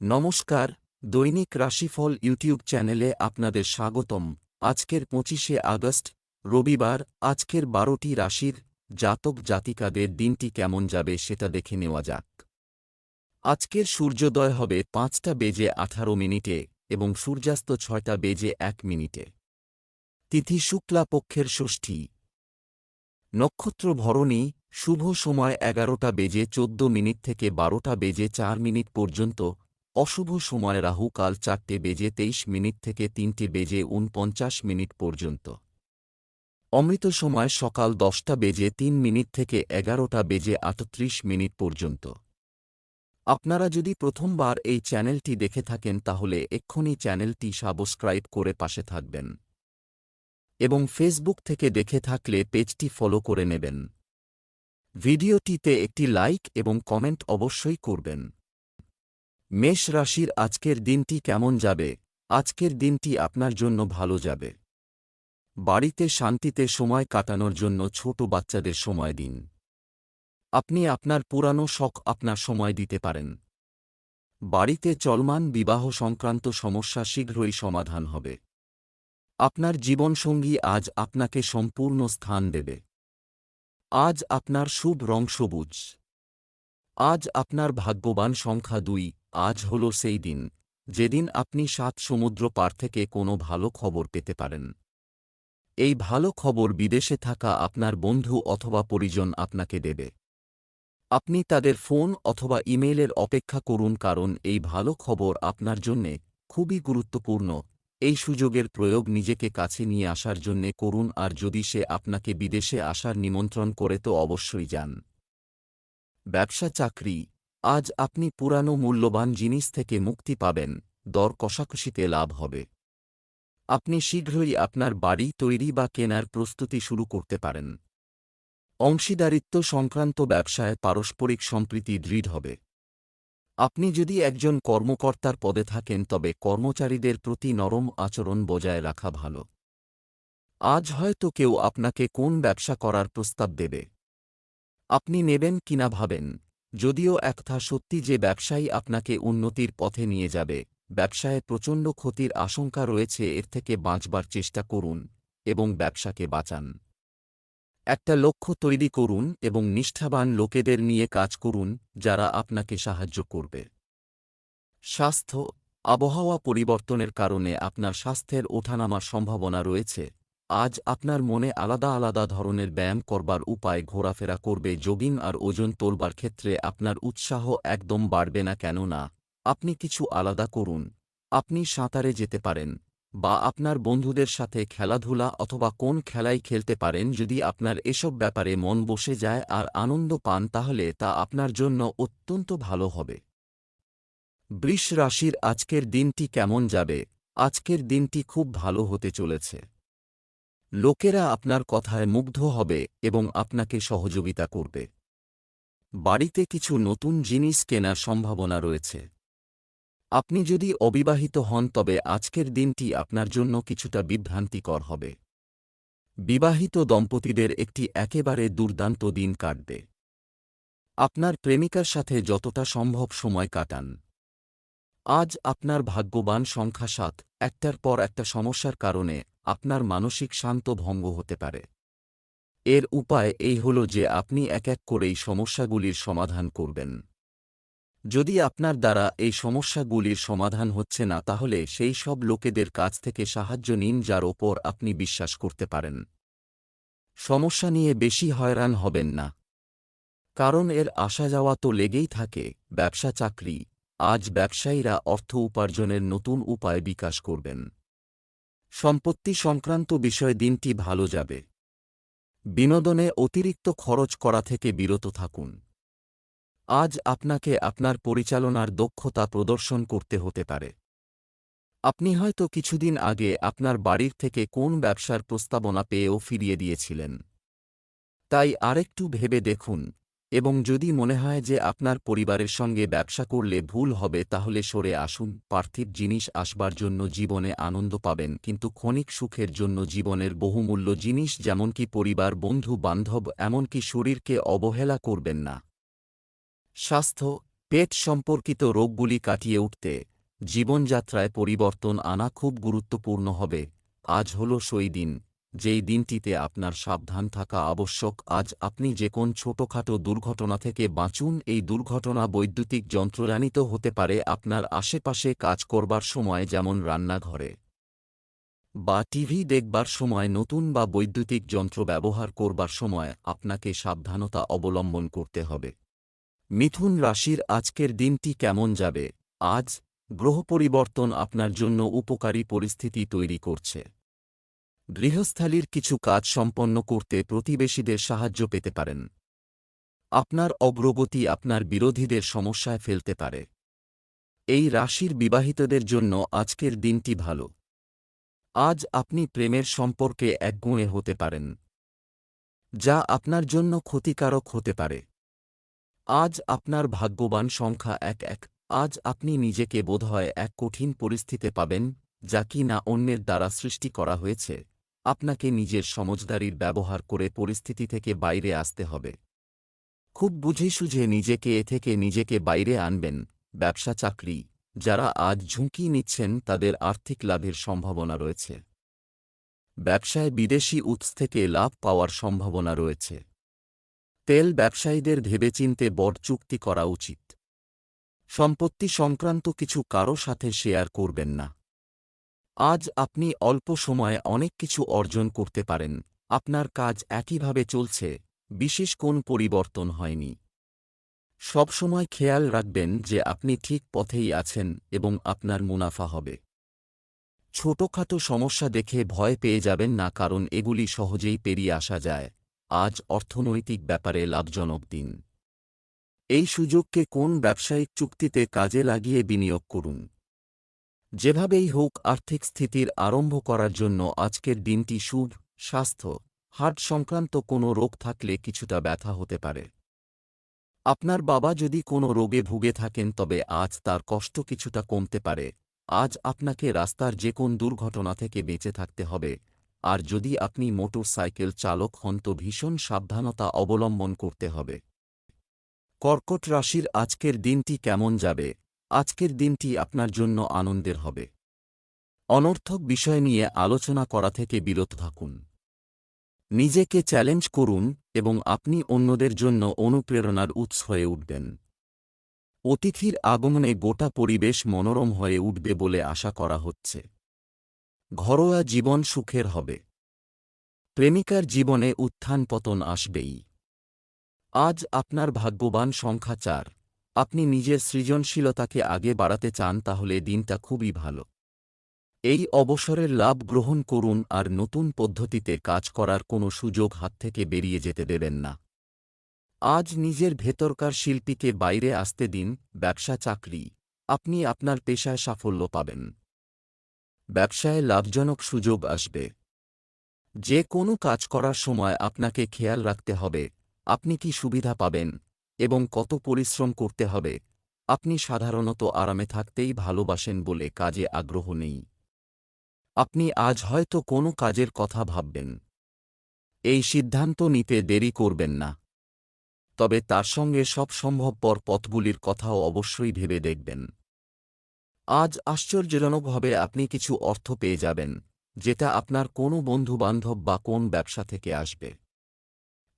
নমস্কার, দৈনিক রাশিফল ইউটিউব চ্যানেলে আপনাদের স্বাগতম। আজকের পঁচিশে আগস্ট, রবিবার, আজকের বারোটি রাশির জাতক জাতিকাদের দিনটি কেমন যাবে সেটা দেখে নেওয়া যাক। আজকের সূর্যোদয় হবে পাঁচটা বেজে আঠারো মিনিটে এবং সূর্যাস্ত ছয়টা বেজে এক মিনিটে। তিথি শুক্লা পক্ষের ষষ্ঠী। নক্ষত্র ভরণী, শুভ সময় এগারোটা বেজে চোদ্দ মিনিট থেকে বারোটা বেজে চার মিনিট পর্যন্ত অশুভ সময় রাহু কাল চারটে বেজে তেইশ মিনিট থেকে তিনটে বেজে উনপঞ্চাশ মিনিট পর্যন্ত। অমৃত সময় সকাল দশটা বেজে তিন মিনিট থেকে এগারোটা বেজে আটত্রিশ মিনিট পর্যন্ত। আপনারা যদি প্রথমবার এই চ্যানেলটি দেখে থাকেন তাহলে এক্ষুনি চ্যানেলটি সাবস্ক্রাইব করে পাশে থাকবেন। এবং ফেসবুক থেকে দেখে থাকলে পেজটি ফলো করে নেবেন। ভিডিওটিতে একটি লাইক এবং কমেন্ট অবশ্যই করবেন। মেষ রাশির আজকের দিনটি কেমন যাবে? আজকের দিনটি আপনার জন্য ভালো যাবে। বাড়িতে শান্তিতে সময় কাটানোর জন্য ছোট বাচ্চাদের সময় দিন। আপনি আপনার পুরানো শখ আপনার সময় দিতে পারেন। বাড়িতে চলমান বিবাহ সংক্রান্ত সমস্যা শীঘ্রই সমাধান হবে। আপনার জীবনসঙ্গী আজ আপনাকে সম্পূর্ণ স্থান দেবে। আজ আপনার শুভ রং সবুজ। আজ আপনার ভাগ্যবান সংখ্যা দুই। আজ হল সেই দিন, যেদিন আপনি সাত সমুদ্র পার থেকে কোনো ভালো খবর পেতে পারেন। এই ভালো খবর বিদেশে থাকা আপনার বন্ধু অথবা পরিজন আপনাকে দেবে। আপনি তাদের ফোন অথবা ইমেইলের অপেক্ষা করুন কারণ এই ভালো খবর আপনার জন্যে খুবই গুরুত্বপূর্ণ। এই সুযোগের প্রয়োগ নিজেকে কাছে নিয়ে আসার জন্যে করুন আর যদি সে আপনাকে বিদেশে আসার নিমন্ত্রণ করে তো অবশ্যই যান। ব্যবসা চাকরি আজ আপনি পুরানো মূল্যবান জিনিস থেকে মুক্তি পাবেন, দর কষাকষিতে লাভ হবে। আপনি শীঘ্রই আপনার বাড়ি তৈরি বা কেনার প্রস্তুতি শুরু করতে পারেন। অংশীদারিত্ব সংক্রান্ত ব্যবসায় পারস্পরিক সম্প্রীতি দৃঢ় হবে। আপনি যদি একজন কর্মকর্তার পদে থাকেন, তবে কর্মচারীদের প্রতি নরম আচরণ বজায় রাখা ভালো। আজ হয়তো কেউ আপনাকে কোন ব্যবসা করার প্রস্তাব দেবে। আপনি নেবেন কিনা ভাবেন। যদিও একথা সত্যি যে ব্যবসায়ী আপনাকে উন্নতির পথে নিয়ে যাবে, ব্যবসায় প্রচণ্ড ক্ষতির আশঙ্কা রয়েছে এর থেকে বাঁচবার চেষ্টা করুন এবং ব্যবসাকে বাঁচান। একটা লক্ষ্য তৈরি করুন এবং নিষ্ঠাবান লোকেদের নিয়ে কাজ করুন যারা আপনাকে সাহায্য করবে। স্বাস্থ্য, আবহাওয়া পরিবর্তনের কারণে আপনার স্বাস্থ্যের ওঠানামার সম্ভাবনা রয়েছে। আজ আপনার মনে আলাদা আলাদা ধরনের ব্যায়াম করবার উপায় ঘোরাফেরা করবে যোগিং আর ওজন তোলবার ক্ষেত্রে আপনার উৎসাহ একদম বাড়বে না, কেননা আপনি কিছু আলাদা করুন। আপনি সাঁতারে যেতে পারেন বা আপনার বন্ধুদের সাথে খেলাধুলা অথবা কোন খেলাই খেলতে পারেন, যদি আপনার এসব ব্যাপারে মন বসে যায় আর আনন্দ পান, তাহলে তা আপনার জন্য অত্যন্ত ভালো হবে। বৃষ রাশির আজকের দিনটি কেমন যাবে? আজকের দিনটি খুব ভালো হতে চলেছে। লোকেরা আপনার কথায় মুগ্ধ হবে এবং আপনাকে সহযোগিতা করবে। বাড়িতে কিছু নতুন জিনিস কেনার সম্ভাবনা রয়েছে। আপনি যদি অবিবাহিত হন, তবে আজকের দিনটি আপনার জন্য কিছুটা বিভ্রান্তিকর হবে। বিবাহিত দম্পতিদের একটি একেবারে দুর্দান্ত দিন কাটবে। আপনার প্রেমিকার সাথে যতটা সম্ভব সময় কাটান। আজ আপনার ভাগ্যবান সংখ্যা সাত, একটার পর একটা সমস্যার কারণে আপনার মানসিক শান্ত ভঙ্গ হতে পারে। এর উপায় এই হল যে আপনি এক এক করেই সমস্যাগুলির সমাধান করবেন। যদি আপনার দ্বারা এই সমস্যাগুলির সমাধান হচ্ছে না, তাহলে সেই সব লোকেদের কাছ থেকে সাহায্য নিন যার ওপর আপনি বিশ্বাস করতে পারেন। সমস্যা নিয়ে বেশি হয়রান হবেন না। কারণ এর আসা যাওয়া তো লেগেই থাকে ব্যবসা চাকরি আজ ব্যবসায়ীরা অর্থ উপার্জনের নতুন উপায় বিকাশ করবেন। সম্পত্তি সংক্রান্ত বিষয় দিনটি ভালো যাবে। বিনোদনে অতিরিক্ত খরচ করা থেকে বিরত থাকুন। আজ আপনাকে আপনার পরিচালনার দক্ষতা প্রদর্শন করতে হতে পারে। আপনি হয়তো কিছুদিন আগে আপনার বাড়ির থেকে কোন ব্যবসার প্রস্তাবনা পেয়েও ফিরিয়ে দিয়েছিলেন। তাই আরেকটু ভেবে দেখুন এবং যদি মনে হয় যে আপনার পরিবারের সঙ্গে ব্যবসা করলে ভুল হবে তাহলে সরে আসুন, পার্থিব জিনিস আসবার জন্য জীবনে আনন্দ পাবেন, কিন্তু ক্ষণিক সুখের জন্য জীবনের বহুমূল্য জিনিস যেমনকি পরিবার, বন্ধু, বান্ধব, এমনকি শরীরকে অবহেলা করবেন না। স্বাস্থ্য, পেট সম্পর্কিত রোগগুলি কাটিয়ে উঠতে জীবনযাত্রায় পরিবর্তন আনা খুব গুরুত্বপূর্ণ হবে। আজ হল সেই দিন। যেই দিনটিতে আপনার সাবধান থাকা আবশ্যক, আজ আপনি যে কোন ছোটখাটো দুর্ঘটনা থেকে বাঁচুন, এই দুর্ঘটনা বৈদ্যুতিক যন্ত্রজানিত হতে পারে আপনার আশেপাশে কাজ করবার সময় যেমন রান্নাঘরে বা টিভি দেখবার সময়, নতুন বা বৈদ্যুতিক যন্ত্র ব্যবহার করবার সময় আপনাকে সাবধানতা অবলম্বন করতে হবে। মিথুন রাশির আজকের দিনটি কেমন যাবে? আজ গ্রহ পরিবর্তন আপনার জন্য উপকারী পরিস্থিতি তৈরি করছে। গৃহস্থালির কিছু কাজ সম্পন্ন করতে প্রতিবেশীদের সাহায্য পেতে পারেন। আপনার অগ্রগতি আপনার বিরোধীদের সমস্যায় ফেলতে পারে। এই রাশির বিবাহিতদের জন্য আজকের দিনটি ভালো। আজ আপনি প্রেমের সম্পর্কে একগুঁয়ে হতে পারেন, যা আপনার জন্য ক্ষতিকারক হতে পারে। আজ আপনার ভাগ্যবান সংখ্যা এক এক। আজ আপনি নিজেকে বোধহয় এক কঠিন পরিস্থিতি পাবেন, যা কি না অন্যের দ্বারা সৃষ্টি করা হয়েছে। আপনাকে নিজের সমজদারির ব্যবহার করে পরিস্থিতি থেকে বাইরে আসতে হবে। খুব বুঝে সুঝে নিজেকে এ থেকে নিজেকে বাইরে আনবেন, ব্যবসা চাকরি, যারা আজ ঝুঁকি নিচ্ছেন তাদের আর্থিক লাভের সম্ভাবনা রয়েছে। ব্যবসায় বিদেশি উৎস থেকে লাভ পাওয়ার সম্ভাবনা রয়েছে। তেল ব্যবসায়ীদের ভেবেচিন্তে বড় চুক্তি করা উচিত। সম্পত্তি সংক্রান্ত কিছু কারও সাথে শেয়ার করবেন না। আজ আপনি অল্প সময়ে অনেক কিছু অর্জন করতে পারেন। আপনার কাজ একইভাবে চলছে, বিশেষ কোন পরিবর্তন হয়নি। সবসময় খেয়াল রাখবেন যে আপনি ঠিক পথেই আছেন এবং আপনার মুনাফা হবে। ছোটখাটো সমস্যা দেখে ভয় পেয়ে যাবেন না কারণ এগুলি সহজেই পেরিয়ে আসা যায়। আজ অর্থনৈতিক ব্যাপারে লাভজনক দিন। এই সুযোগকে কোন ব্যবসায়িক চুক্তিতে কাজে লাগিয়ে বিনিয়োগ করুন। যেভাবেই হোক আর্থিক স্থিতির আরম্ভ করার জন্য আজকের দিনটি শুভ, স্বাস্থ্য হার্ট সংক্রান্ত কোনো রোগ থাকলে কিছুটা ব্যথা হতে পারে। আপনার বাবা যদি কোনো রোগে ভুগে থাকেন তবে আজ তার কষ্ট কিছুটা কমতে পারে। আজ আপনাকে রাস্তার যে কোন দুর্ঘটনা থেকে বেঁচে থাকতে হবে। আর যদি আপনি মোটর সাইকেল চালক হন তো ভীষণ সাবধানতা অবলম্বন করতে হবে। কর্কট রাশির আজকের দিনটি কেমন যাবে? আজকের দিনটি আপনার জন্য আনন্দের হবে। অনর্থক বিষয় নিয়ে আলোচনা করা থেকে বিরত থাকুন। নিজেকে চ্যালেঞ্জ করুন এবং আপনি অন্যদের জন্য অনুপ্রেরণার উৎস হয়ে উঠবেন। অতিথির আগমনে গোটা পরিবেশ মনোরম হয়ে উঠবে বলে আশা করা হচ্ছে। ঘরোয়া জীবন সুখের হবে। প্রেমিকার জীবনে উত্থান পতন আসবেই। আজ আপনার ভাগ্যবান সংখ্যা চার। আপনি নিজের সৃজনশীলতাকে আগে বাড়াতে চান তাহলে দিনটা খুবই ভালো। এই অবসরের লাভ গ্রহণ করুন আর নতুন পদ্ধতিতে কাজ করার কোনো সুযোগ হাত থেকে বেরিয়ে যেতে দেবেন না। আজ নিজের ভেতরকার শিল্পীকে বাইরে আসতে দিন, ব্যবসা চাকরি। আপনি আপনার পেশায় সাফল্য পাবেন। ব্যবসায় লাভজনক সুযোগ আসবে। যে কোনো কাজ করার সময় আপনাকে খেয়াল রাখতে হবে, আপনি কি সুবিধা পাবেন? এবং কত পরিশ্রম করতে হবে। আপনি সাধারণত আরামে থাকতেই ভালোবাসেন বলে কাজে আগ্রহ নেই। আপনি আজ হয়তো কোনো কাজের কথা ভাববেন। এই সিদ্ধান্ত নিতে দেরি করবেন না। তবে তার সঙ্গে সব সম্ভবপর পথগুলির কথাও অবশ্যই ভেবে দেখবেন। আজ আশ্চর্যজনকভাবে আপনি কিছু অর্থ পেয়ে যাবেন, যেটা আপনার কোনো বন্ধুবান্ধব বা কোন ব্যবসা থেকে আসবে।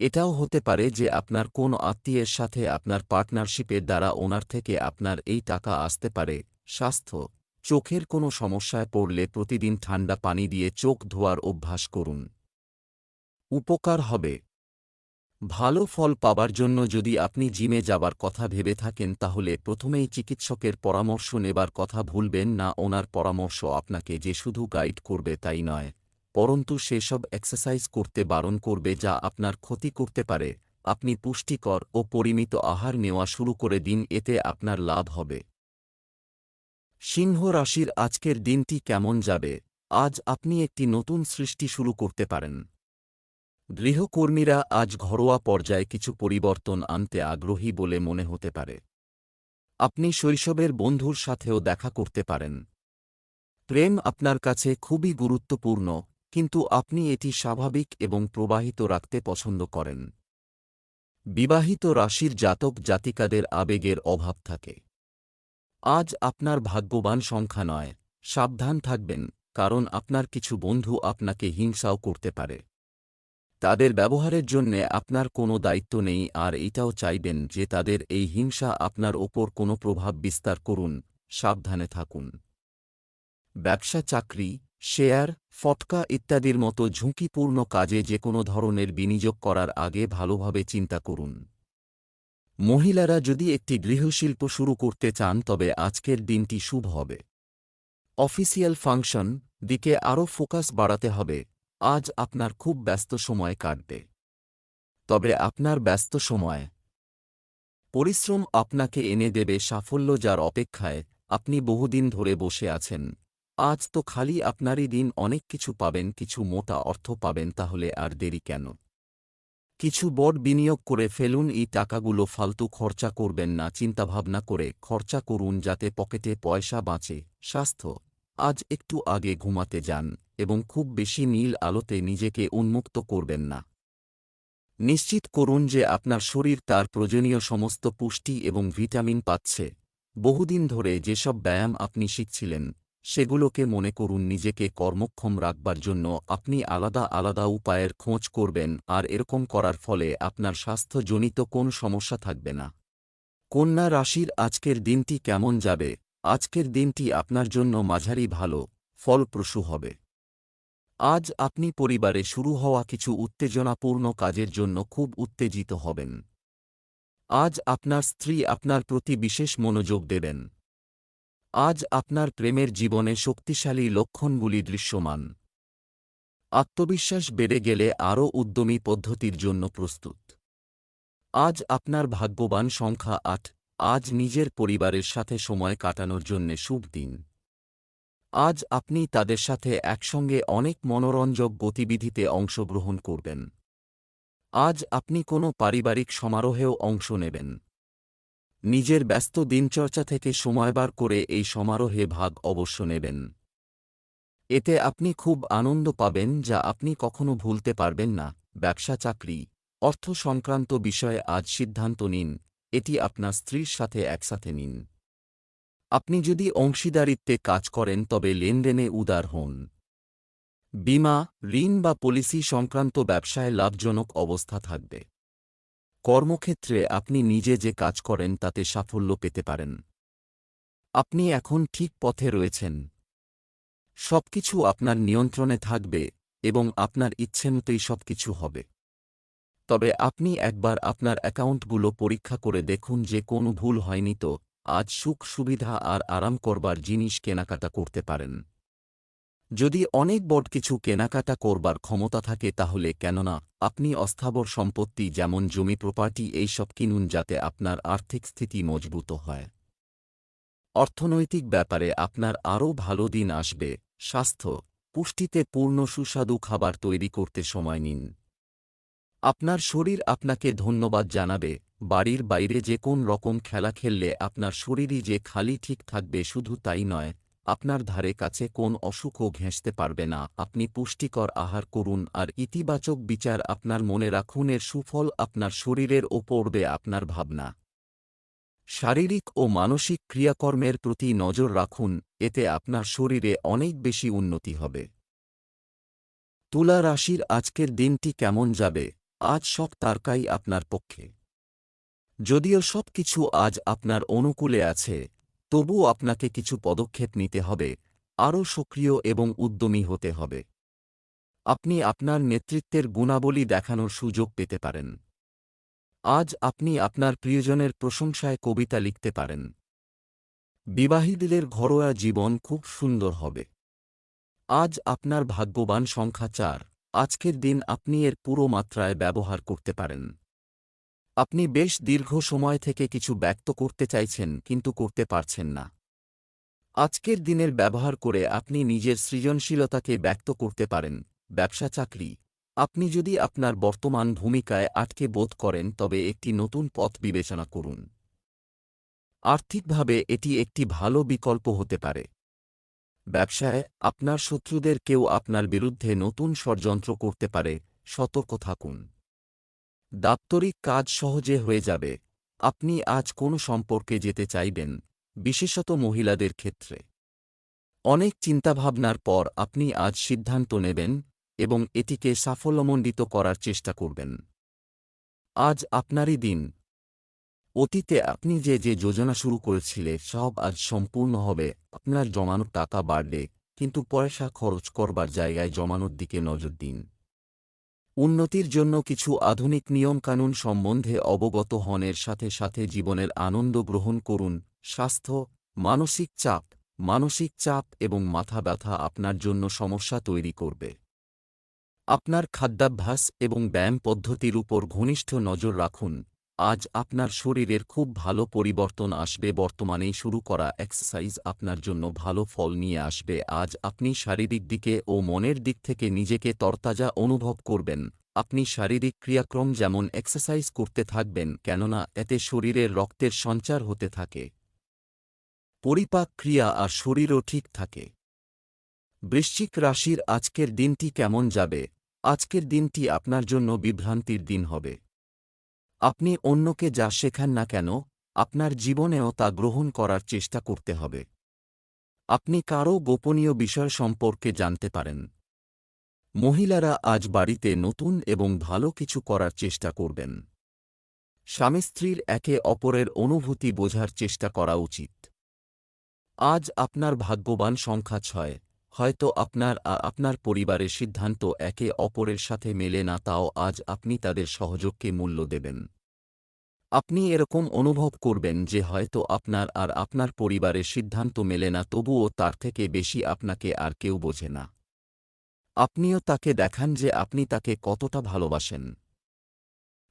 এটাও হতে পারে যে আপনার কোন আত্মীয়ের সাথে আপনার পার্টনারশিপের দ্বারা ওনার থেকে আপনার এই টাকা আসতে পারে। স্বাস্থ্য। চোখের কোনো সমস্যায় পড়লে প্রতিদিন ঠান্ডা পানি দিয়ে চোখ ধোয়ার অভ্যাস করুন। উপকার হবে। ভালো ফল পাবার জন্য যদি আপনি জিমে যাবার কথা ভেবে থাকেন তাহলে প্রথমেই চিকিৎসকের পরামর্শ নেবার কথা ভুলবেন না, ওনার পরামর্শ আপনাকে যে শুধু গাইড করবে তাই নয়। পরন্তু সেসব এক্সারসাইজ করতে বারণ করবে যা আপনার ক্ষতি করতে পারে। আপনি পুষ্টিকর ও পরিমিত আহার নেওয়া শুরু করে দিন, এতে আপনার লাভ হবে। সিংহ রাশির আজকের দিনটি কেমন যাবে? আজ আপনি একটি নতুন সৃষ্টি শুরু করতে পারেন। গৃহকর্মীরা আজ ঘরোয়া পর্যায়ে কিছু পরিবর্তন আনতে আগ্রহী বলে মনে হতে পারে। আপনি শৈশবের বন্ধুর সাথেও দেখা করতে পারেন। প্রেম আপনার কাছে খুবই গুরুত্বপূর্ণ কিন্তু আপনি এটি স্বাভাবিক এবং প্রবাহিত রাখতে পছন্দ করেন। বিবাহিত রাশির জাতক জাতিকাদের আবেগের অভাব থাকে। আজ আপনার ভাগ্যবান সংখ্যা নয়, সাবধান থাকবেন, কারণ আপনার কিছু বন্ধু আপনাকে হিংসাও করতে পারে। তাদের ব্যবহারের জন্যে আপনার কোনো দায়িত্ব নেই আর এটাও চাইবেন যে তাদের এই হিংসা আপনার ওপর কোনো প্রভাব বিস্তার করুন, সাবধানে থাকুন। ব্যবসা চাকরি শেয়ার, ফটকা ইত্যাদির মতো ঝুঁকিপূর্ণ কাজে যে কোনো ধরনের বিনিয়োগ করার আগে ভালোভাবে চিন্তা করুন। মহিলারা যদি একটি গৃহশিল্প শুরু করতে চান, তবে আজকের দিনটি শুভ হবে। অফিসিয়াল ফাংশন দিকে আরও ফোকাস বাড়াতে হবে। আজ আপনার খুব ব্যস্ত সময় কাটবে। তবে আপনার ব্যস্ত সময়। পরিশ্রম আপনাকে এনে দেবে সাফল্য যার অপেক্ষায়। আপনি বহুদিন ধরে বসে আছেন। আজ তো খালি আপনারই দিন, অনেক কিছু পাবেন, কিছু মোটা অর্থ পাবেন, তাহলে আর দেরি কেন? কিছু বড় বিনিয়োগ করে ফেলুন, এই টাকাগুলো ফালতু খরচা করবেন না, চিন্তাভাবনা করে খরচা করুন যাতে পকেটে পয়সা বাঁচে। স্বাস্থ্য, আজ একটু আগে ঘুমাতে যান এবং খুব বেশি নীল আলোতে নিজেকে উন্মুক্ত করবেন না। নিশ্চিত করুন যে আপনার শরীর তার প্রয়োজনীয় সমস্ত পুষ্টি এবং ভিটামিন পাচ্ছে। বহুদিন ধরে যেসব ব্যায়াম আপনি শিখছিলেন সেগুলোকে মনে করুন নিজেকে কর্মক্ষম রাখবার জন্য আপনি আলাদা আলাদা উপায়ের খোঁজ করবেন, আর এরকম করার ফলে আপনার স্বাস্থ্যজনিত কোন সমস্যা থাকবে না। কন্যা রাশির আজকের দিনটি কেমন যাবে? আজকের দিনটি আপনার জন্য মাঝারি ভালো, ফলপ্রসূ হবে। আজ আপনি পরিবারে শুরু হওয়া কিছু উত্তেজনাপূর্ণ কাজের জন্য খুব উত্তেজিত হবেন। আজ আপনার স্ত্রী আপনার প্রতি বিশেষ মনোযোগ দেবেন। আজ আপনার প্রেমের জীবনে শক্তিশালী লক্ষণগুলি দৃশ্যমান। আত্মবিশ্বাস বেড়ে গেলে আরও উদ্যমী পদ্ধতির জন্য প্রস্তুত। আজ আপনার ভাগ্যবান সংখ্যা আট, আজ নিজের পরিবারের সাথে সময় কাটানোর জন্যে শুভ দিন। আজ আপনি তাদের সাথে একসঙ্গে অনেক মনোরঞ্জক গতিবিধিতে অংশগ্রহণ করবেন। আজ আপনি কোনো পারিবারিক সমারোহেও অংশ নেবেন। নিজের ব্যস্ত দিনচর্চা থেকে সময় বার করে এই সমারোহে ভাগ অবশ্য নেবেন। এতে আপনি খুব আনন্দ পাবেন যা আপনি কখনো ভুলতে পারবেন না। ব্যবসা চাকরি, অর্থ সংক্রান্ত বিষয়ে আজ সিদ্ধান্ত নিন, এটি আপনার স্ত্রীর সাথে একসাথে নিন। আপনি যদি অংশীদারিত্বে কাজ করেন তবে লেনদেনে উদার হন। বিমা, ঋণ বা পলিসি সংক্রান্ত ব্যবসায় লাভজনক অবস্থা থাকবে। কর্মক্ষেত্রে আপনি নিজে যে কাজ করেন তাতে সাফল্য পেতে পারেন। আপনি এখন ঠিক পথে রয়েছেন। সবকিছু আপনার নিয়ন্ত্রণে থাকবে এবং আপনার ইচ্ছেমতোই সবকিছু হবে। তবে আপনি একবার আপনার অ্যাকাউন্টগুলো পরীক্ষা করে দেখুন যে কোনো ভুল হয়নি তো আজ সুখ সুবিধা আর আরাম করবার জিনিস কেনাকাটা করতে পারেন। যদি অনেক বড় কিছু কেনাকাটা করবার ক্ষমতা থাকে তাহলে কেননা, আপনি অস্থাবর সম্পত্তি যেমন জমি প্রপার্টি এইসব কিনুন যাতে আপনার আর্থিক স্থিতি মজবুত হয়। অর্থনৈতিক ব্যাপারে আপনার আরও ভালো দিন আসবে। স্বাস্থ্য, পুষ্টিতে পূর্ণ সুস্বাদু খাবার তৈরি করতে সময় নিন। আপনার শরীর আপনাকে ধন্যবাদ জানাবে। বাড়ির বাইরে যে কোন রকম খেলা খেললে আপনার শরীরই যে খালি ঠিক থাকবে শুধু তাই নয় আপনার ধারে কাছে কোন অসুখও ঘেঁষতে পারবে না। আপনি পুষ্টিকর আহার করুন আর ইতিবাচক বিচার আপনার মনে রাখুন, এর সুফল আপনার শরীরের ওপরবে আপনার ভাবনা। শারীরিক ও মানসিক ক্রিয়াকর্মের প্রতি নজর রাখুন, এতে আপনার শরীরে অনেক বেশি উন্নতি হবে। তুলা রাশির আজকের দিনটি কেমন যাবে? আজ সব তারকাই আপনার পক্ষে। যদিও সব কিছু আজ আপনার অনুকূলে আছে তবুও আপনাকে কিছু পদক্ষেপ নিতে হবে, আরও সক্রিয় এবং উদ্যমী হতে হবে। আপনি আপনার নেতৃত্বের গুণাবলী দেখানোর সুযোগ পেতে পারেন। আজ আপনি আপনার প্রিয়জনের প্রশংসায় কবিতা লিখতে পারেন। বিবাহীদের ঘরোয়া জীবন খুব সুন্দর হবে। আজ আপনার ভাগ্যবান সংখ্যা চার, আজকের দিন আপনি এর পুরো মাত্রায় ব্যবহার করতে পারেন। আপনি বেশ দীর্ঘ সময় থেকে কিছু ব্যক্ত করতে চাইছেন, কিন্তু করতে পারছেন না। আজকের দিনের ব্যবহার করে আপনি নিজের সৃজনশীলতাকে ব্যক্ত করতে পারেন, ব্যবসা চাকরি। আপনি যদি আপনার বর্তমান ভূমিকায় আটকে বোধ করেন, তবে একটি নতুন পথ বিবেচনা করুন। আর্থিকভাবে এটি একটি ভালো বিকল্প হতে পারে। ব্যবসায় আপনার শত্রুদের কেউ আপনার বিরুদ্ধে নতুন ষড়যন্ত্র করতে পারে, সতর্ক থাকুন। দাপ্তরিক কাজ সহজে হয়ে যাবে। আপনি আজ কোনো সম্পর্কে যেতে চাইবেন, বিশেষত মহিলাদের ক্ষেত্রে। অনেক চিন্তাভাবনার পর আপনি আজ সিদ্ধান্ত নেবেন এবং এটিকে সাফল্যমণ্ডিত করার চেষ্টা করবেন। আজ আপনারই দিন। অতীতে আপনি যে যে যোজনা শুরু করেছিলে, সব আজ সম্পূর্ণ হবে আপনার জমানো টাকা বাড়বে কিন্তু পয়সা খরচ করবার জায়গায় জমানোর দিকে নজর দিন। উন্নতির জন্য কিছু আধুনিক নিয়মকানুন সম্বন্ধে অবগত হনের সাথে সাথে জীবনের আনন্দ গ্রহণ করুন। স্বাস্থ্য, মানসিক চাপ মানসিক চাপ এবং মাথা ব্যথা আপনার জন্য সমস্যা তৈরি করবে। আপনার খাদ্যাভ্যাস এবং ব্যায়াম পদ্ধতির উপর ঘনিষ্ঠ নজর রাখুন। আজ আপনার শরীরের খুব ভালো পরিবর্তন আসবে, বর্তমানেই শুরু করা এক্সারসাইজ আপনার জন্য ভালো ফল নিয়ে আসবে। আজ আপনি শারীরিক দিকে ও মনের দিক থেকে নিজেকে তরতাজা অনুভব করবেন। আপনি শারীরিক ক্রিয়াক্রম যেমন এক্সারসাইজ করতে থাকবেন, কেননা এতে শরীরের রক্তের সঞ্চার হতে থাকে। পরিপাক ক্রিয়া আর শরীরও ঠিক থাকে। বৃশ্চিক রাশির আজকের দিনটি কেমন যাবে? আজকের দিনটি আপনার জন্য বিভ্রান্তির দিন হবে। আপনি অন্যকে যা শেখান না কেন, আপনার জীবনেও তা গ্রহণ করার চেষ্টা করতে হবে। আপনি কারও গোপনীয় বিষয় সম্পর্কে জানতে পারেন। মহিলারা আজ বাড়িতে নতুন এবং ভালো কিছু করার চেষ্টা করবেন। স্বামী স্ত্রীর একে অপরের অনুভূতি বোঝার চেষ্টা করা উচিত। আজ আপনার ভাগ্যবান সংখ্যা ছয়। হয়তো আপনার আর আপনার পরিবারের সিদ্ধান্ত একে অপরের সাথে মেলে না, তাও আজ আপনি তাদের সহযোগকে মূল্য দেবেন। আপনি এরকম অনুভব করবেন যে হয়তো আপনার আর আপনার পরিবারের সিদ্ধান্ত মেলে না, তবুও তার থেকে বেশি আপনাকে আর কেউ বোঝে না। আপনিও তাকে দেখান যে আপনি তাকে কতটা ভালোবাসেন।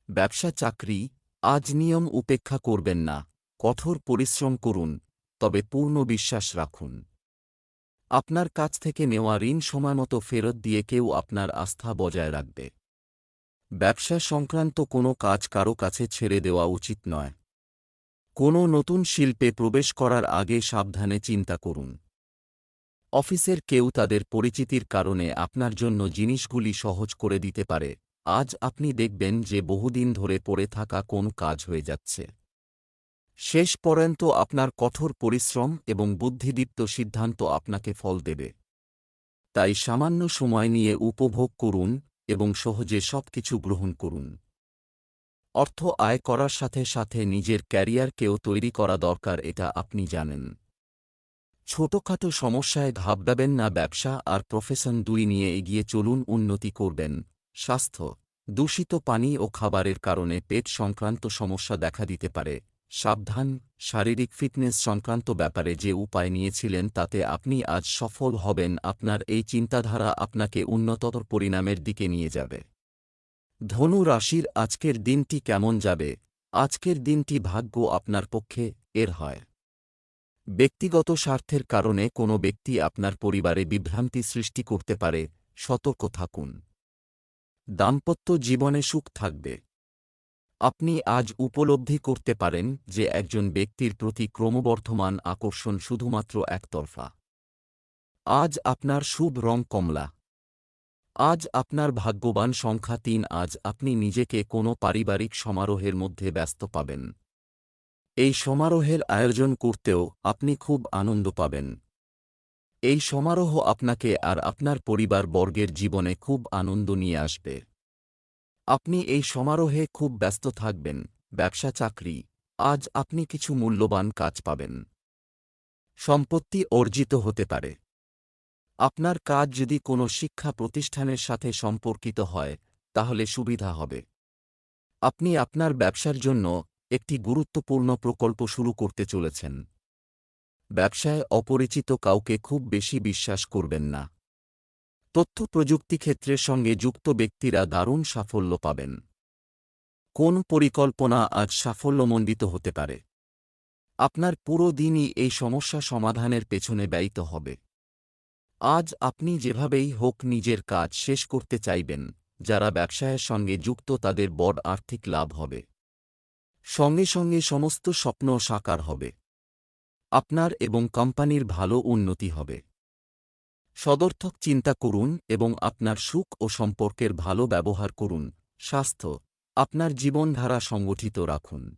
ব্যবসা চাকরি, আজ নিয়ম উপেক্ষা করবেন না, কঠোর পরিশ্রম করুন, তবে পূর্ণ বিশ্বাস রাখুন। আপনার কাছ থেকে নেওয়া ঋণ সময়মতো ফেরত দিয়ে কেউ আপনার আস্থা বজায় রাখবে। ব্যবসা সংক্রান্ত কোনো কাজ কারও কাছে ছেড়ে দেওয়া উচিত নয়। কোনো নতুন শিল্পে প্রবেশ করার আগে সাবধানে চিন্তা করুন। অফিসের কেউ তাদের পরিচিতির কারণে আপনার জন্য জিনিসগুলি সহজ করে দিতে পারে। আজ আপনি দেখবেন যে বহুদিন ধরে পড়ে থাকা কোন কাজ হয়ে যাচ্ছে। শেষ পর্যন্ত আপনার কঠোর পরিশ্রম এবং বুদ্ধিদীপ্ত সিদ্ধান্ত আপনাকে ফল দেবে। তাই সামান্য সময় নিয়ে উপভোগ করুন এবং সহজে সবকিছু গ্রহণ করুন। অর্থ আয় করার সাথে সাথে নিজের ক্যারিয়ারকেও তৈরি করা দরকার, এটা আপনি জানেন। ছোটখাটো সমস্যায় ঘাবড়াবেন না, ব্যবসা আর প্রফেশন দুই নিয়ে এগিয়ে চলুন, উন্নতি করবেন। স্বাস্থ্য, দূষিত পানি ও খাবারের কারণে পেট সংক্রান্ত সমস্যা দেখা দিতে পারে। সাবধান, শারীরিক ফিটনেস সংক্রান্ত ব্যাপারে যে উপায় নিয়েছিলেন তাতে আপনি আজ সফল হবেন, আপনার এই চিন্তাধারা আপনাকে উন্নততর পরিণামের দিকে নিয়ে যাবে। ধনু রাশির আজকের দিনটি কেমন যাবে? আজকের দিনটি ভাগ্য আপনার পক্ষে এর হয়। ব্যক্তিগত স্বার্থের কারণে কোনো ব্যক্তি আপনার পরিবারে বিভ্রান্তি সৃষ্টি করতে পারে, সতর্ক থাকুন। দাম্পত্য জীবনে সুখ থাকবে। আপনি আজ উপলব্ধি করতে পারেন যে একজন ব্যক্তির প্রতি ক্রমবর্ধমান আকর্ষণ শুধুমাত্র একতরফা। আজ আপনার শুভ রং কমলা। আজ আপনার ভাগ্যবান সংখ্যা তিন, আজ আপনি নিজেকে কোনো পারিবারিক সমারোহের মধ্যে ব্যস্ত পাবেন। এই সমারোহের আয়োজন করতেও আপনি খুব আনন্দ পাবেন। এই সমারোহ আপনাকে আর আপনার পরিবার বর্গের জীবনে খুব আনন্দ নিয়ে আসবে। আপনি এই সমারোহে খুব ব্যস্ত থাকবেন, ব্যবসা চাকরি, আজ আপনি কিছু মূল্যবান কাজ পাবেন। সম্পত্তি অর্জিত হতে পারে। আপনার কাজ যদি কোনো শিক্ষা প্রতিষ্ঠানের সাথে সম্পর্কিত হয়, তাহলে সুবিধা হবে। আপনি আপনার ব্যবসার জন্য একটি গুরুত্বপূর্ণ প্রকল্প শুরু করতে চলেছেন। ব্যবসায় অপরিচিত কাউকে খুব বেশি বিশ্বাস করবেন না। তথ্য প্রযুক্তি ক্ষেত্রের সঙ্গে যুক্ত ব্যক্তিরা দারুণ সাফল্য পাবেন। কোন পরিকল্পনা আজ সাফল্যমণ্ডিত হতে পারে? আপনার পুরো দিনই এই সমস্যা সমাধানের পেছনে ব্যয়িত হবে। আজ আপনি যেভাবেই হোক নিজের কাজ শেষ করতে চাইবেন, যারা ব্যবসায়ের সঙ্গে যুক্ত তাদের বড় আর্থিক লাভ হবে। সঙ্গে সঙ্গে সমস্ত স্বপ্ন সাকার হবে। আপনার এবং কোম্পানির ভালো উন্নতি হবে। সদর্থক চিন্তা করুন এবং আপনার সুখ ও সম্পর্কের ভালো ব্যবহার করুন। স্বাস্থ্য, আপনার জীবনধারা সংগঠিত রাখুন।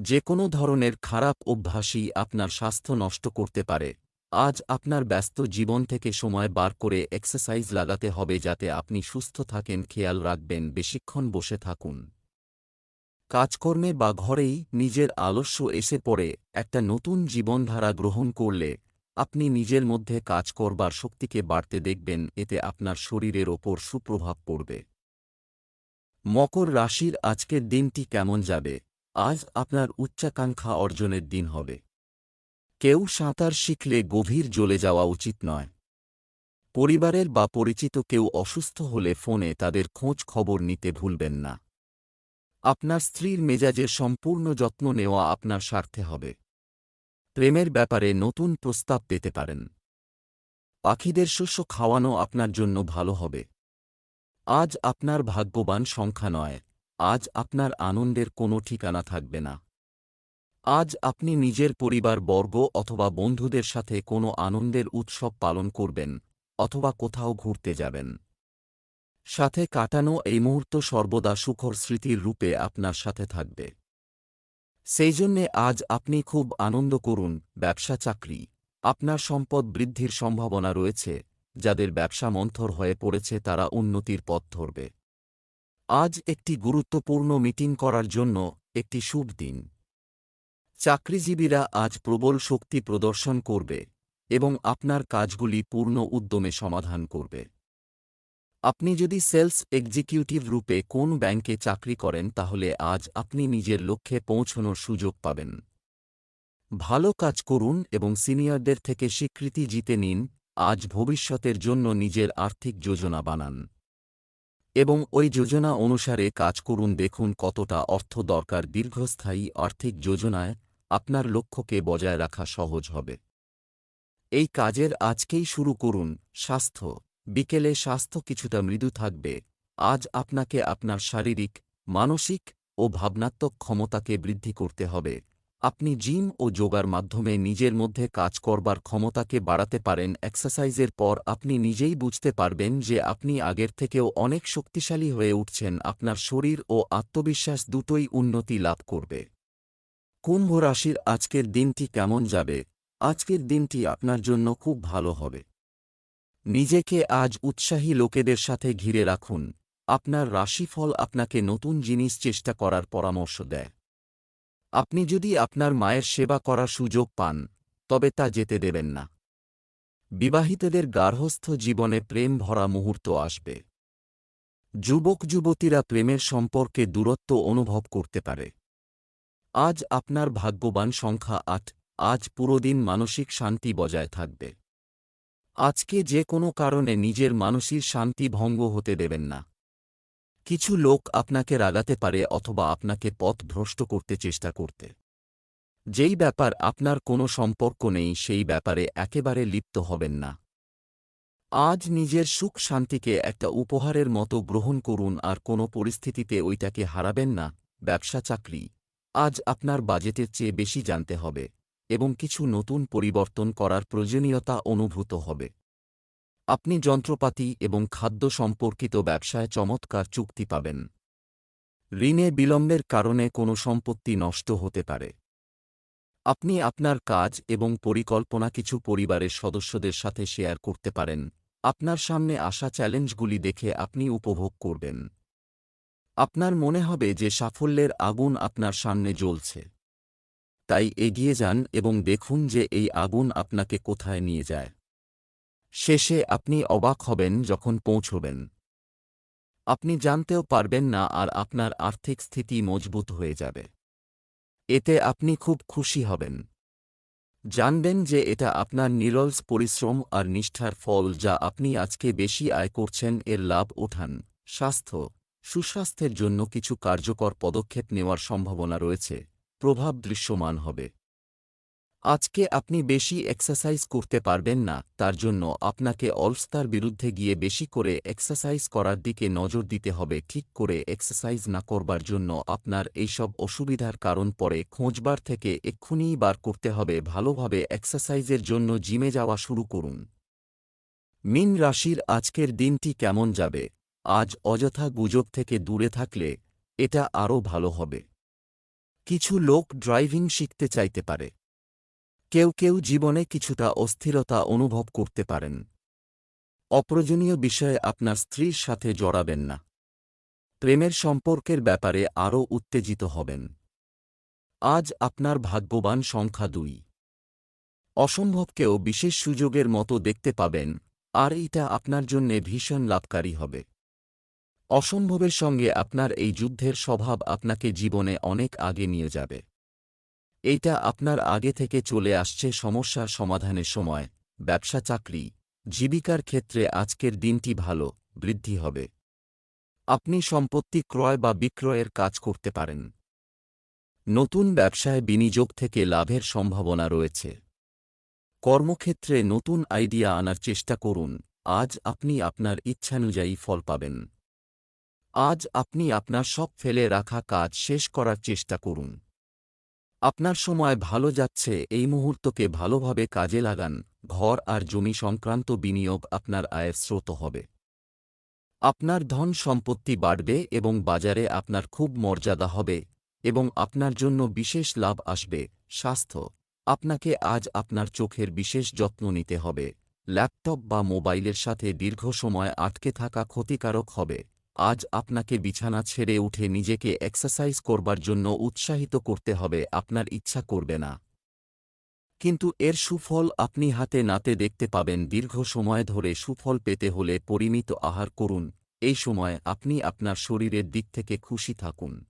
যে কোনো ধরনের খারাপ অভ্যাসই আপনার স্বাস্থ্য নষ্ট করতে পারে। আজ আপনার ব্যস্ত জীবন থেকে সময় বার করে এক্সারসাইজ লাগাতে হবে যাতে আপনি সুস্থ থাকেন, খেয়াল রাখবেন, বেশিক্ষণ বসে থাকুন। কাজকর্মে বা ঘরেই নিজের আলস্য এসে পড়ে, একটা নতুন জীবনধারা গ্রহণ করলে আপনি নিজের মধ্যে কাজ করবার শক্তিকে বাড়তে দেখবেন, এতে আপনার শরীরের ওপর সুপ্রভাব পড়বে। মকর রাশির আজকের দিনটি কেমন যাবে? আজ আপনার উচ্চাকাঙ্ক্ষা অর্জনের দিন হবে। কেউ সাঁতার শিখলে গভীর জ্বলে যাওয়া উচিত নয়। পরিবারের বা পরিচিত কেউ অসুস্থ হলে ফোনে তাদের খোঁজ খবর নিতে ভুলবেন না। আপনার স্ত্রীর মেজাজের সম্পূর্ণ যত্ন নেওয়া আপনার স্বার্থে হবে। প্রেমের ব্যাপারে নতুন প্রস্তাব পেতে পারেন। পাখিদের শস্য খাওয়ানো আপনার জন্য ভালো হবে। আজ আপনার ভাগ্যবান সংখ্যা নয়, আজ আপনার আনন্দের কোনো ঠিকানা থাকবে না। আজ আপনি নিজের পরিবার, বর্গ অথবা বন্ধুদের সাথে কোনো আনন্দের উৎসব পালন করবেন অথবা কোথাও ঘুরতে যাবেন। সাথে কাটানো এই মুহূর্ত সর্বদা সুখর স্মৃতির রূপে আপনার সাথে থাকবে। সেই জন্যে আজ আপনি খুব আনন্দ করুন, ব্যবসা চাকরি। আপনার সম্পদ বৃদ্ধির সম্ভাবনা রয়েছে, যাদের ব্যবসা মন্থর হয়ে পড়েছে তারা উন্নতির পথ ধরবে। আজ একটি গুরুত্বপূর্ণ মিটিং করার জন্য একটি শুভ দিন। চাকরিজীবীরা আজ প্রবল শক্তি প্রদর্শন করবে এবং আপনার কাজগুলি পূর্ণ উদ্যমে সমাধান করবে। আপনি যদি সেলস এক্সিকিউটিভ রূপে কোন ব্যাংকে চাকরি করেন, তাহলে আজ আপনি নিজের লক্ষ্যে পৌঁছনোর সুযোগ পাবেন। ভালো কাজ করুন এবং সিনিয়রদের থেকে স্বীকৃতি জিতে নিন, আজ ভবিষ্যতের জন্য নিজের আর্থিক যোজনা বানান। এবং ওই যোজনা অনুসারে কাজ করুন, দেখুন কতটা অর্থ দরকার, দীর্ঘস্থায়ী আর্থিক যোজনায় আপনার লক্ষ্যকে বজায় রাখা সহজ হবে। এই কাজের আজকেই শুরু করুন, স্বাস্থ্য। বিকেলে স্বাস্থ্য কিছুটা মৃদু থাকবে। আজ আপনাকে আপনার শারীরিক, মানসিক ও ভাবনাত্মক ক্ষমতাকে বৃদ্ধি করতে হবে। আপনি জিম ও যোগার মাধ্যমে নিজের মধ্যে কাজ করবার ক্ষমতাকে বাড়াতে পারেন। এক্সারসাইজের পর আপনি নিজেই বুঝতে পারবেন যে আপনি আগের থেকেও অনেক শক্তিশালী হয়ে উঠছেন। আপনার শরীর ও আত্মবিশ্বাস দুটোই উন্নতি লাভ করবে। কুম্ভ রাশির আজকের দিনটি কেমন যাবে? আজকের দিনটি আপনার জন্য খুব ভালো হবে। নিজেকে আজ উৎসাহী লোকেদের সাথে ঘিরে রাখুন। আপনার রাশিফল আপনাকে নতুন জিনিস চেষ্টা করার পরামর্শ দেয়। আপনি যদি আপনার মায়ের সেবা করার সুযোগ পান, তবে তা যেতে দেবেন না। বিবাহিতদের গার্হস্থ জীবনে প্রেম ভরা মুহূর্ত আসবে। যুবক যুবতীরা প্রেমের সম্পর্কে দূরত্ব অনুভব করতে পারে। আজ আপনার ভাগ্যবান সংখ্যা আট, আজ পুরোদিন মানসিক শান্তি বজায় থাকবে। আজকে যে কোনো কারণে নিজের মানসিক শান্তি ভঙ্গ হতে দেবেন না। কিছু লোক আপনাকে রাগাতে পারে অথবা আপনাকে পথ ভ্রষ্ট করতে চেষ্টা করতে। যেই ব্যাপার আপনার কোনো সম্পর্ক নেই সেই ব্যাপারে একেবারে লিপ্ত হবেন না। আজ নিজের সুখ শান্তিকে একটা উপহারের মতো গ্রহণ করুন আর কোনো পরিস্থিতিতে ওইটাকে হারাবেন না। ব্যবসা চাকরি। আজ আপনার বাজেটের চেয়ে বেশি জানতে হবে। এবং কিছু নতুন পরিবর্তন করার প্রয়োজনীয়তা অনুভূত হবে। আপনি যন্ত্রপাতি এবং খাদ্য সম্পর্কিত ব্যবসায় চমৎকার চুক্তি পাবেন। ঋণে বিলম্বের কারণে কোনো সম্পত্তি নষ্ট হতে পারে। আপনি আপনার কাজ এবং পরিকল্পনা কিছু পরিবারের সদস্যদের সাথে শেয়ার করতে পারেন। আপনার সামনে আসা চ্যালেঞ্জগুলি দেখে আপনি উপভোগ করবেন। আপনার মনে হবে যে সাফল্যের আগুন আপনার সামনে জ্বলছে। তাই এগিয়ে যান এবং দেখুন যে এই আগুন আপনাকে কোথায় নিয়ে যায়। শেষে আপনি অবাক হবেন যখন পৌঁছবেন। আপনি জানতেও পারবেন না আর আপনার আর্থিক স্থিতি মজবুত হয়ে যাবে। এতে আপনি খুব খুশি হবেন। জানবেন যে এটা আপনার নিরলস পরিশ্রম আর নিষ্ঠার ফল যা আপনি আজকে বেশি আয় করছেন এর লাভ ওঠান। স্বাস্থ্য, সুস্বাস্থ্যের জন্য কিছু কার্যকর পদক্ষেপ নেওয়ার সম্ভাবনা রয়েছে। প্রভাব দৃশ্যমান হবে। আজকে আপনি বেশি এক্সারসাইজ করতে পারবেন না, তার জন্য আপনাকে অলস্তার বিরুদ্ধে গিয়ে বেশি করে এক্সারসাইজ করার দিকে নজর দিতে হবে, ঠিক করে এক্সারসাইজ না করবার জন্য আপনার এইসব অসুবিধার কারণ পরে খোঁজবার থেকে এক্ষুনিই বার করতে হবে, ভালোভাবে এক্সারসাইজের জন্য জিমে যাওয়া শুরু করুন। মিন রাশির আজকের দিনটি কেমন যাবে? আজ অযথা গুজব থেকে দূরে থাকলে এটা আরও ভালো হবে। কিছু লোক ড্রাইভিং শিখতে চাইতে পারে। কেউ কেউ জীবনে কিছুটা অস্থিরতা অনুভব করতে পারেন। অপ্রয়োজনীয় বিষয়ে আপনার স্ত্রীর সাথে জড়াবেন না। প্রেমের সম্পর্কের ব্যাপারে আরও উত্তেজিত হবেন। আজ আপনার ভাগ্যবান সংখ্যা দুই। অসম্ভবকেও বিশেষ সুযোগের মতো দেখতে পাবেন, আর এটা আপনার জন্যে ভীষণ লাভকারী হবে। অসম্ভবের সঙ্গে আপনার এই যুদ্ধের স্বভাব আপনাকে জীবনে অনেক আগে নিয়ে যাবে। এইটা আপনার আগে থেকে চলে আসছে সমস্যার সমাধানের সময়। ব্যবসা চাকরি, জীবিকার ক্ষেত্রে আজকের দিনটি ভালো, বৃদ্ধি হবে। আপনি সম্পত্তি ক্রয় বা বিক্রয়ের কাজ করতে পারেন। নতুন ব্যবসায় বিনিয়োগ থেকে লাভের সম্ভাবনা রয়েছে। কর্মক্ষেত্রে নতুন আইডিয়া আনার চেষ্টা করুন। আজ আপনি আপনার ইচ্ছানুযায়ী ফল পাবেন। আজ আপনি আপনার সব ফেলে রাখা কাজ শেষ করার চেষ্টা করুন। আপনার সময় ভালো যাচ্ছে, এই মুহূর্তকে ভালোভাবে কাজে লাগান, ঘর আর জমি সংক্রান্ত বিনিয়োগ আপনার আয়ের স্রোত হবে। আপনার ধন সম্পত্তি বাড়বে এবং বাজারে আপনার খুব মর্যাদা হবে এবং আপনার জন্য বিশেষ লাভ আসবে। স্বাস্থ্য, আপনাকে আজ আপনার চোখের বিশেষ যত্ন নিতে হবে। ল্যাপটপ বা মোবাইলের সাথে দীর্ঘ সময় আটকে থাকা ক্ষতিকারক হবে। আজ আপনাকে বিছানা ছেড়ে উঠে নিজেকে এক্সারসাইজ করবার জন্য উৎসাহিত করতে হবে, আপনার ইচ্ছা করবে না। কিন্তু এর সুফল আপনি হাতে নাতে দেখতে পাবেন, দীর্ঘ সময় ধরে সুফল পেতে হলে পরিমিত আহার করুন। এই সময় আপনি আপনার শরীরের দিক থেকে খুশি থাকুন।